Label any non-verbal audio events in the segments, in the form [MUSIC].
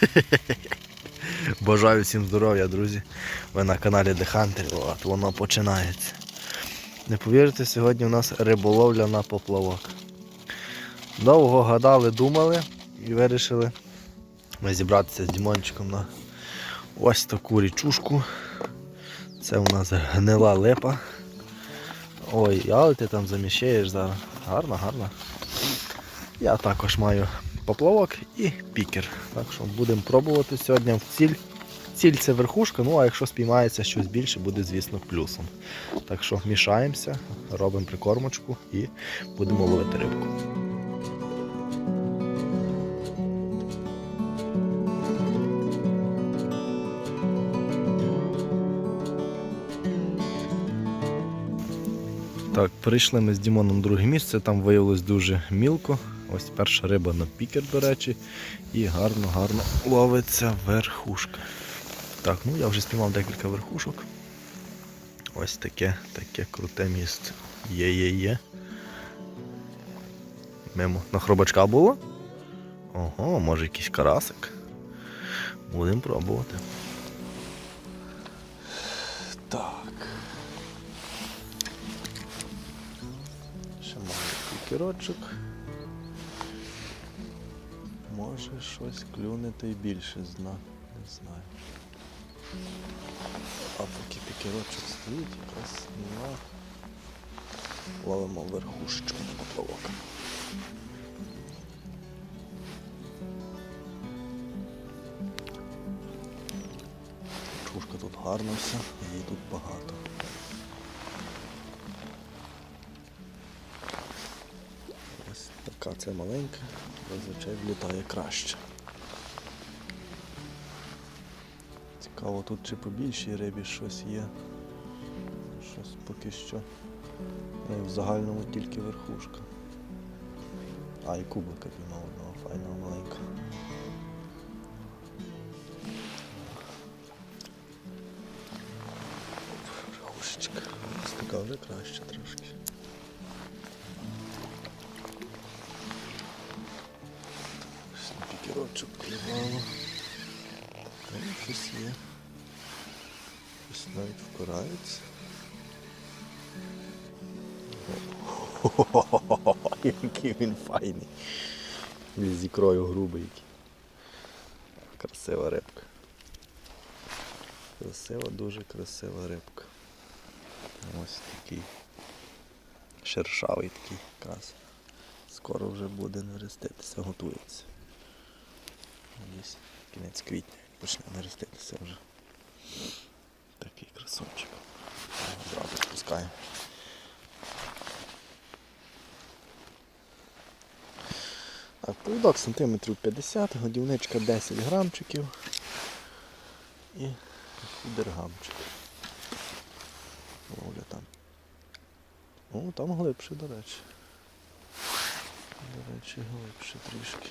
[LAUGHS] Бажаю всім здоров'я, друзі. Ви на каналі The Hunter. От воно починається. Не повірите, сьогодні у нас риболовля на поплавок. Довго гадали, думали і вирішили ми зібратися з Дімончиком на ось таку річушку. Це у нас гнила липа. Ой, але ти там заміщаєш зараз. Гарно, гарно. Я також маю поплавок і пікер. Так що будемо пробувати сьогодні в ціль. Ціль це верхушка, ну а якщо спіймається щось більше, буде, звісно, плюсом. Так що мішаємося, робимо прикормочку і будемо ловити рибку. Так, перейшли ми з Дімоном друге місце, там виявилось дуже мілко. Ось перша риба на пікер, до речі, і гарно-гарно ловиться верхушка. Так, ну я вже спіймав декілька верхушок. Ось таке, таке круте місце. Є-є-є. Мимо на хробачка було? Ого, може якийсь карасик. Будемо пробувати. Так. Ще маленький кірочок. Може щось клюне й більше зна. Не знаю. А поки пікерочок стоїть, якраз нема. Ловимо верхушечку на поплавок. Чушка тут гарна вся, її тут багато. Ось така це маленька, зазвичай влітає краще. Цікаво, тут чи по більшій рибі щось є. Щось поки що. І в загальному тільки верхушка. А, і кубика піймав одного файного маленького. Оп, Верхушечка. Ось вже краще трошки. Пікерочок клювало. Там щось є. Щось навіть впирається. [LAUGHS] Який він файний. З ікрою грубий. Красива рибка. Красива, дуже красива рибка. Ось такий шершавий такий якраз. Скоро вже буде нереститися, готується. Десь кінець квітня почне нереститися вже. Такий красунчик. Зразу спускаємо. Так, повідок сантиметрів 50, годівничка 10 грамчиків і фідергамчик. Ловля там. О, там глибше, до речі. До речі, глибше трішки.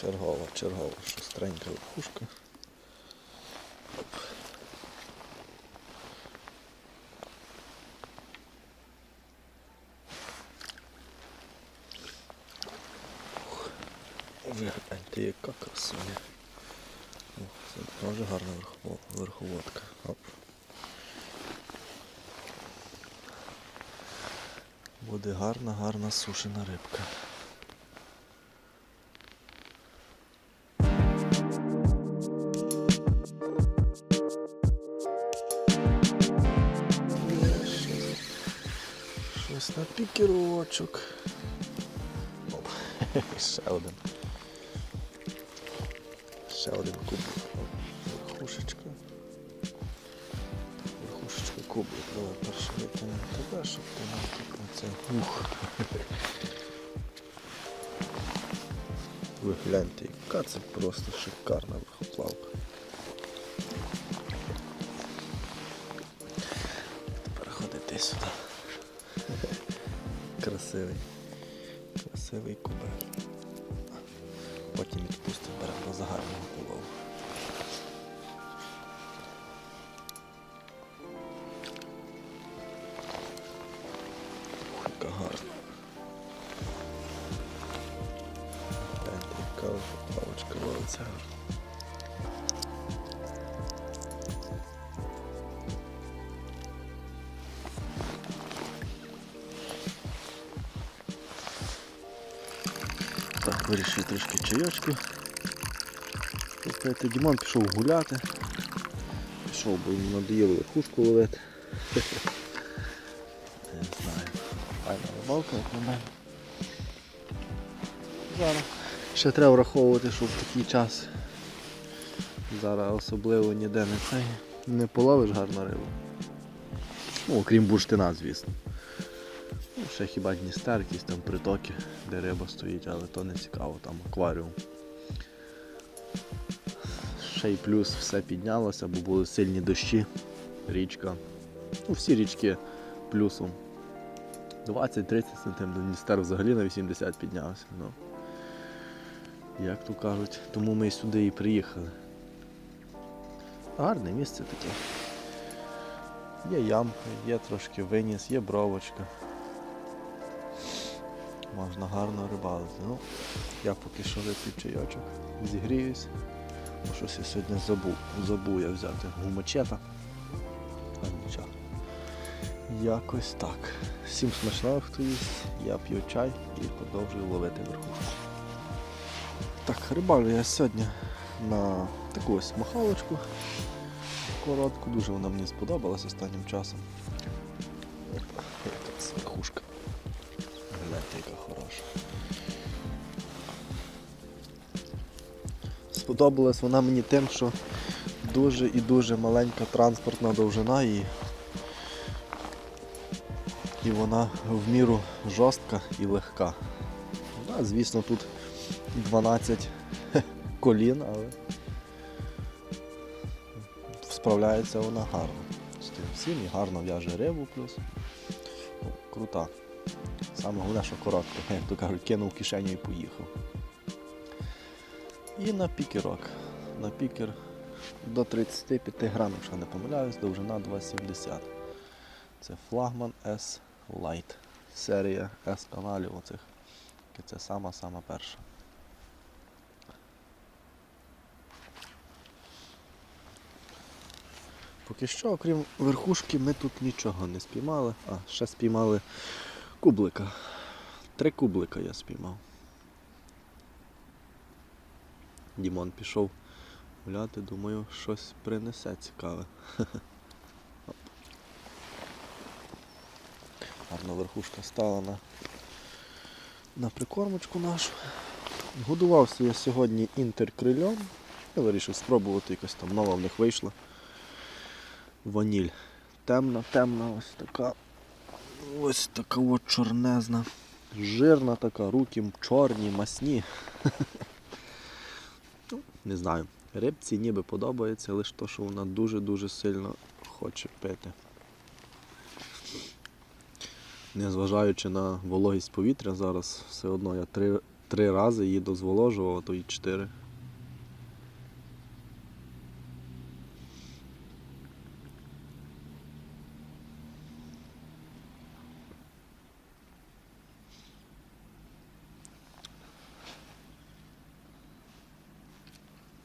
Чергова, чергова, шустренька верхушка. Оп. Ви гляньте, яка красуня. О, це дуже гарна верховодка. Оп. Буде гарна, гарна сушена рибка. Пікерочок. Оп, [LAUGHS] ще один. Ще один кубик. Верхушечка. Верхушечка кубик. Давай перше витягнемо тебе, щоб ти тут на це. Ух. Ви гляньте, яка це просто шикарна верхоплавка. Красивий. Красивий кубик. Потім відпустимо беремо до загального улову. Яка гарна. Гляньте, палочка ловиться. Вирішив трішки чайочки. Попити. Дімон пішов гуляти. Пішов, бо йому надоїло верхушку ловити. Не знаю. Файна рибалка, як на мене. Зараз. Ще треба враховувати, що в такий час зараз особливо ніде не цей. Не половиш гарну рибу. Ну, окрім бурштина, звісно. Ну, ще хіба Дністер, якісь там притоки, де риба стоїть, але то не цікаво, там акваріум. Ще й плюс все піднялося, бо були сильні дощі, річка. Ну, всі річки плюсом 20-30 см, Дністер взагалі на 80 піднявся. Ну, як то кажуть, тому ми сюди і приїхали. Гарне місце таке. Є ямка, є трошки виніс, є бровочка. Можна гарно рибалити. Ну, я поки що вип'ю чайочок, зігріюсь. Бо щось я сьогодні забув. Забув я взяти гумачета. А нічого. Якось так. Всім смачного, хто їсть. Я п'ю чай і продовжую ловити верхушку. Так, рибалю я сьогодні на таку ось махалочку коротку. Дуже вона мені сподобалась останнім часом. Опа, Сподобалась вона мені тим, що дуже і дуже маленька транспортна довжина і, і вона в міру жорстка і легка. Да, звісно, тут 12 [LAUGHS] колін, але справляється вона гарно. З тим всім і гарно в'яже рибу плюс. Крута. Саме головне, що коротко, як то кажуть, кинув в кишеню і поїхав. І на пікерок. На пікер до 35 грамів, якщо не помиляюсь, довжина 2,70. Це флагман S Light. Серія S каналів оцих. Це сама-сама перша. Поки що, окрім верхушки, ми тут нічого не спіймали. А, ще спіймали кублика. Три кублика я спіймав. Дімон пішов гуляти, думаю, щось принесе цікаве. [LAUGHS] Оп. Гарно верхушка стала на, на прикормочку нашу. Годувався я сьогодні інтеркрильом. Я вирішив спробувати, якась там нова в них вийшла. Ваніль. Темна, темна, ось така. Ось така от чорнезна. Жирна така, руки чорні, масні. [LAUGHS] Не знаю. Рибці ніби подобається, лише то, що вона дуже-дуже сильно хоче пити. Незважаючи на вологість повітря, зараз все одно я три, три рази її дозволожував, а то і чотири.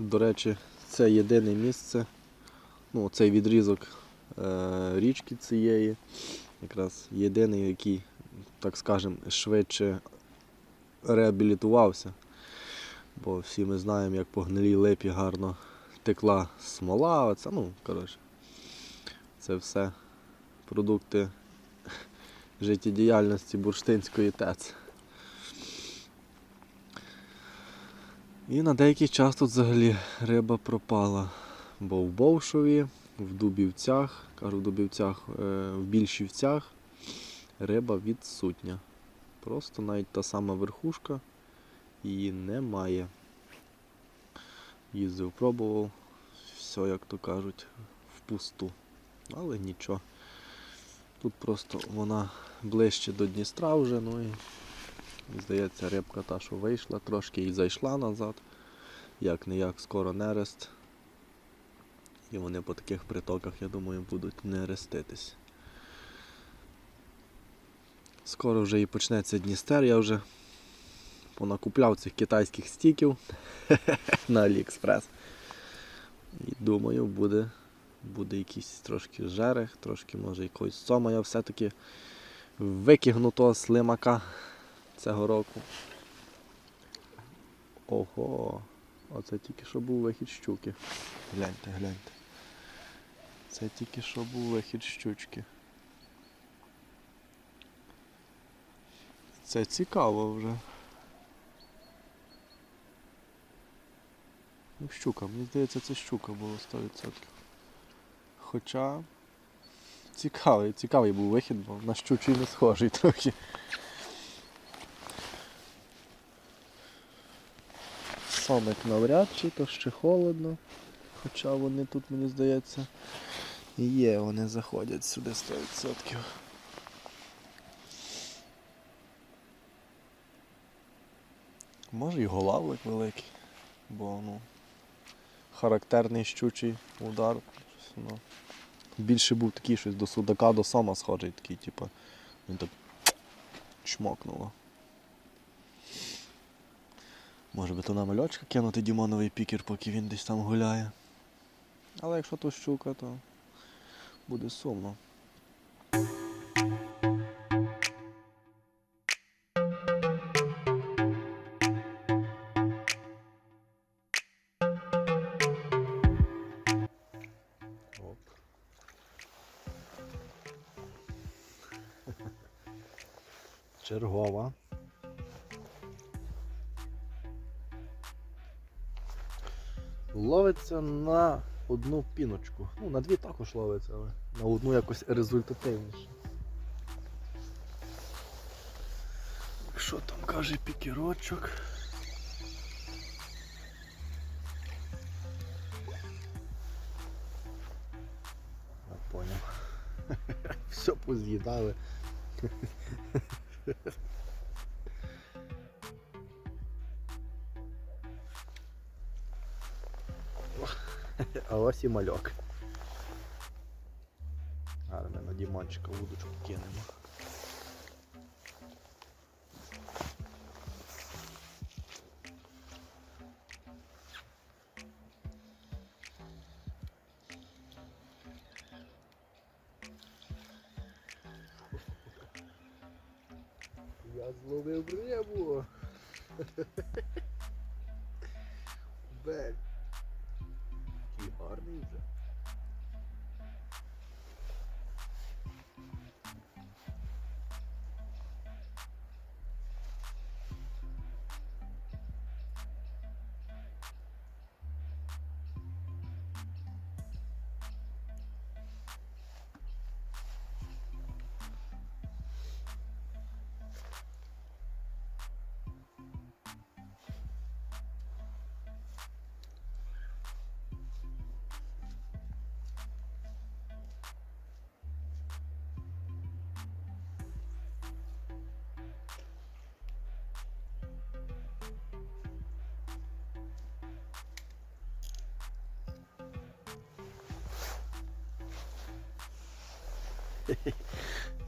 До речі, це єдине місце, ну, цей відрізок е, річки цієї, якраз єдиний, який, так скажемо, швидше реабілітувався. Бо всі ми знаємо, як по гнилій липі гарно текла смола. Оце, ну, коротше, це все продукти життєдіяльності бурштинської ТЕЦ. І на деякий час тут взагалі риба пропала. Бо в Бовшові, в Дубівцях, кажу в Дубівцях, е, в Більшівцях риба відсутня. Просто навіть та сама верхушка її немає. Їздив, пробував, все, як то кажуть, впусту. Але нічого. Тут просто вона ближче до Дністра вже, ну і Здається, рибка та, що вийшла трошки і зайшла назад. Як не як скоро нерест. І вони по таких притоках, я думаю, будуть нереститись. Скоро вже і почнеться Дністер, я вже понакупляв цих китайських стіків [LAUGHS] на Аліекспрес. І думаю, буде, буде якийсь трошки жерех, трошки може якогось сома. Я все-таки викигну того слимака цього року. Ого, оце тільки що був вихід щуки. Гляньте, гляньте. Це тільки що був вихід щучки. Це цікаво вже. Ну, щука, мені здається, це щука була 100%. Хоча цікавий, цікавий був вихід, бо на щучий не схожий [LAUGHS] трохи. Сомик навряд чи, то ще холодно. Хоча вони тут, мені здається, є, вони заходять сюди 100%. Може і голавлик великий, бо ну, характерний щучий удар. Ну, більше був такий щось до судака, до сома схожий, такий, типу, він так чмокнуло. Може би то на мальочка кинути Дімоновий пікер, поки він десь там гуляє. Але якщо то щука, то буде сумно. Ловиться на одну піночку. Ну, на дві також ловиться, але на одну якось результативніше. Що там каже пікерочок? Я поняв. [LAUGHS] Все поз'їдали. [LAUGHS] А ось і мальок. Гарно на Дімончика вудочку кинемо.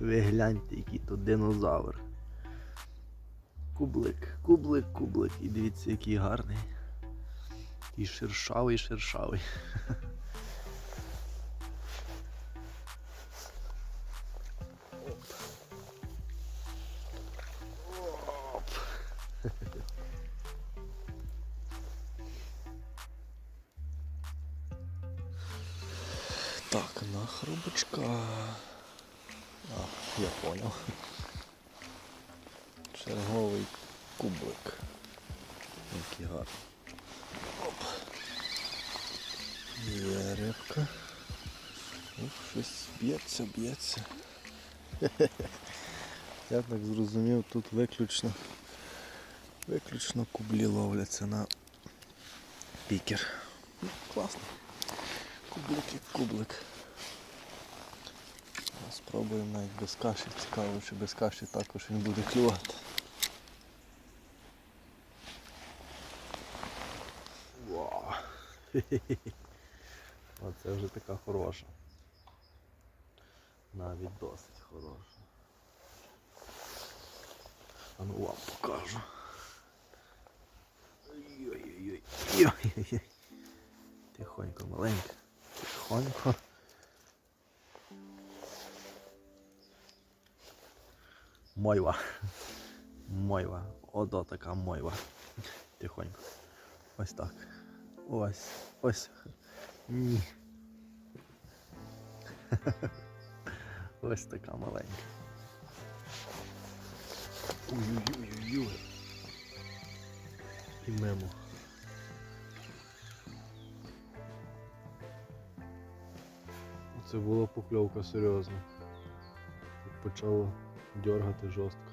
Ви гляньте, який тут динозавр. Кублик, кублик, кублик. І дивіться, який гарний. І шершавий, шершавий. Який гарний. Оп. Є рибка. Ух, щось б'ється, б'ється. [LAUGHS] Я так зрозумів, тут виключно виключно кублі ловляться на пікер. Ну, класно. Кублик як кублик. Спробуємо навіть без каші. Цікаво, чи без каші також він буде клювати. [LAUGHS] Оце вже така хороша. Навіть досить хороша. А ну вам покажу. Ой-ой-ой. Тихонько, маленько. Тихонько. Мойва. Мойва. Ото така мойва. Тихонько. Ось так. Ось. Ось. Ні. [LAUGHS] Ось така маленька. Ой-ой-ой-ой. І мимо. Це була покльовка серйозна. Почало дергати жорстко.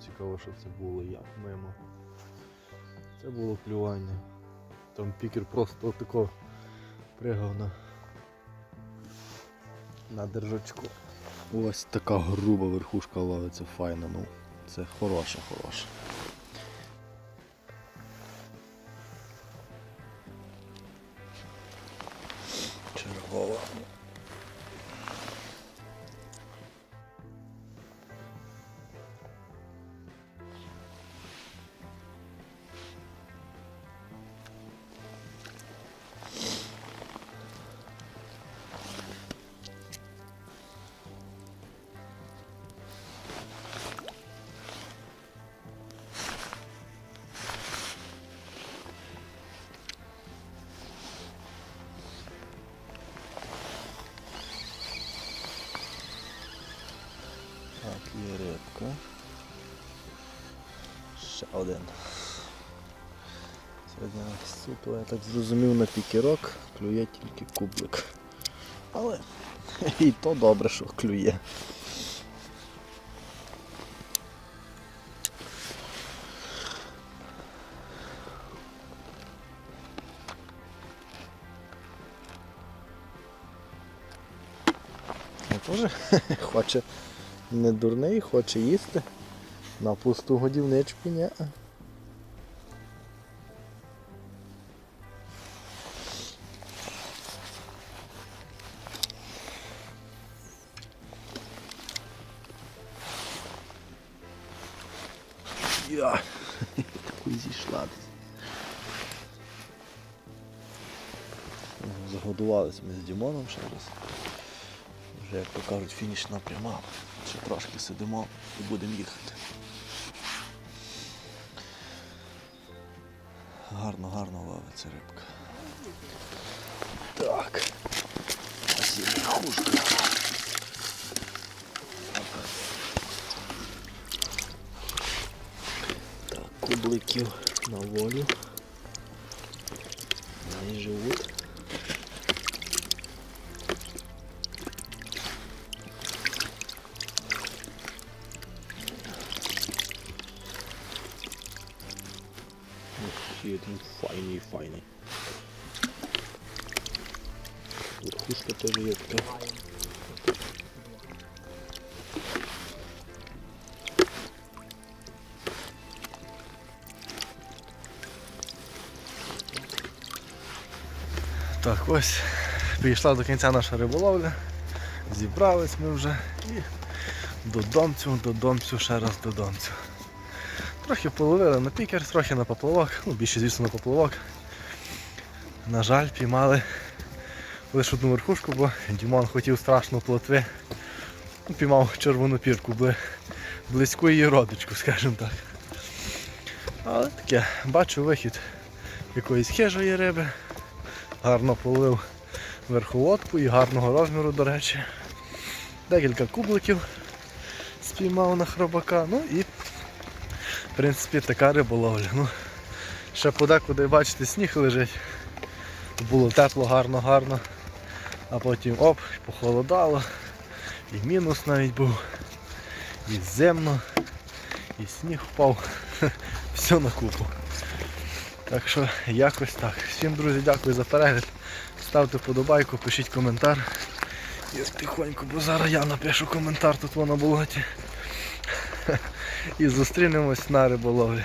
Цікаво, що це було, як мимо. Це було клювання. Там пікер просто отако пригав на, на держачку. Ось така груба верхушка ловиться файна, ну це хороша. Один. Сьогодні суто, я так зрозумів, на пікерок клює тільки кублик. Але [LAUGHS] і то добре, що клює. Я [LAUGHS] хоче не дурний, хоче їсти. На пусту годівничку ні. Я таку зійшла десь. Загодувались ми з Дімоном ще раз. Вже, як то кажуть, фінішна пряма. Ще трошки сидимо і будемо їхати. Гарно, гарно ловиться рибка. Так. Ось є верхушка. Так, на волю. Вони живуть. Ще один файний, файний. Верхушка. Ось підійшла до кінця наша риболовля. Зібрались ми вже і додомцю, додомцю, ще раз додомцю. Трохи половили на пікер, трохи на поплавок, ну більше звісно на поплавок. На жаль, піймали лише одну верхушку, бо Дімон хотів страшно плотви. Ну, Піймав червону пірку, близьку її родичку, скажімо так. Але таке, бачу вихід якоїсь хижої риби. Гарно половив верховодку і гарного розміру, до речі. Декілька кубликів спіймав на хробака. Ну і в принципі така риболовля. Ну, ще подекуди, бачите, сніг лежить. Було тепло, гарно, гарно. А потім оп, похолодало. І мінус навіть був. І зимно, і сніг впав. [LAUGHS] Все на купу. Так що якось так. Всім, друзі, дякую за перегляд. Ставте вподобайку, пишіть коментар. Я тихонько, бо зараз я напишу коментар тут воно болоті. [LAUGHS] І зустрінемось на риболовлі.